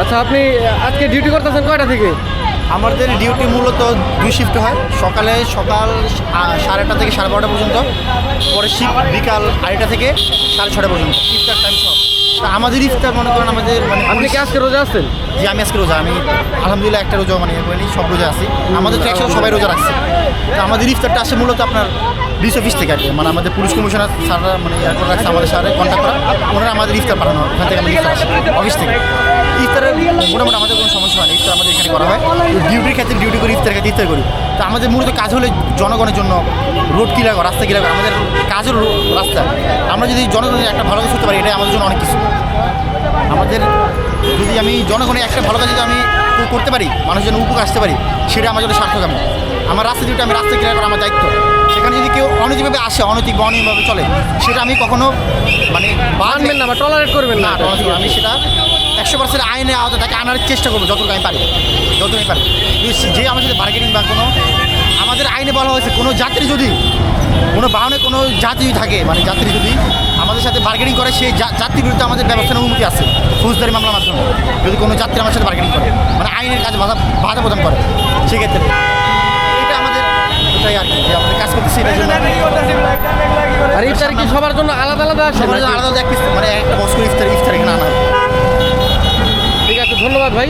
আচ্ছা আপনি আজকে ডিউটি করতেছেন কয়টা থেকে? আমাদের ডিউটি মূলত দুই শিফট হয়। সকালে সকাল সাড়ে আটটা থেকে সাড়ে বারোটা পর্যন্ত পরে শিফট বিকাল আড়াইটা থেকে সাড়ে ছটা পর্যন্ত। ইফতার টাইম সব। আমাদের ইফতার মনে করেন আমাদের মানে আপনি কি আজকে রোজা আসছেন যে আমি আজকে রোজা। আমি আলহামদুলিল্লাহ একটা রোজা মানে করিনি সব রোজা আছি। আমাদের একসাথে সবাই রোজা রাখছে। তো আমাদের ইফতারটা আসে মূলত আপনার ডিস অফিস থেকে আর মানে আমাদের পুলিশ কমিশনার স্যাররা মানে ইয়ার করে রাখছে আমাদের সাথে কন্ট্যাক্ট করা। ওনারা আমাদের ইফতার পাঠানো হয়। ওখান থেকে আমাদের ইফতার আসে অফিস থেকে। ইফতারের মোটামুটি আমাদের কোনো সমস্যা হয় ইফতার আমাদের এখানে করা হয়। ডিউটির ক্ষেত্রে ডিউটি করি ইফতার ক্ষেত্রে ইফতার করি। তো আমাদের মূলত কাজ হলে জনগণের জন্য রোড ক্লিয়ার করা, রাস্তা ক্লিয়ার করা। আমাদের কাজের রাস্তা। আমরা যদি জনগণের একটা ভালো কাজ করতে পারি, এটাই আমাদের জন্য অনেক কিছু। আমাদের যদি আমি জনগণের একটা ভালো কাজ যদি আমি করতে পারি, মানুষের জন্য উপকার আসতে পারি, সেটা আমার জন্য সার্থক আমি। আমার রাস্তা ডিউটি আমি রাস্তা ক্লিয়ার করা আমার দায়িত্ব। যদি অনৈতিকভাবে আসে অনৈতিক বা অনিয়মভাবে চলে সেটা আমি কখনো মানে মানবেন না বা টলারেট করবেন না। আমি সেটা একশো পার্সেন্ট আইনে আওতা তাকে আনার চেষ্টা করব যতটুকু আমি পারি যতটুকু আমি পারি। যে আমার সাথে বার্গেনিং বা কোনো আমাদের আইনে বলা হয়েছে কোনো যাত্রী যদি কোনো বাহনে কোনো যাত্রী থাকে মানে যাত্রী যদি আমাদের সাথে বার্গেনিং করে সেই যা- যাত্রীর বিরুদ্ধে আমাদের ব্যবস্থার অনুমতি আছে ফৌজদারি মামলার মাধ্যমে। যদি কোনো যাত্রী আমার সাথে বার্গেনিং করে মানে আইনের কাজ বাধা বাধা প্রদান করে সেক্ষেত্রে। এটা আমাদের এটাই আর কি আমাদের কাজ করতেছি এটার জন্য আর ইফতার কি সবার জন্য আলাদা আলাদা? আছে সবার জন্য আলাদা আলাদা এক মানে একটা বস্কর ইফতার ইফতার এখানে আনা ঠিক আছে ধন্যবাদ ভাই।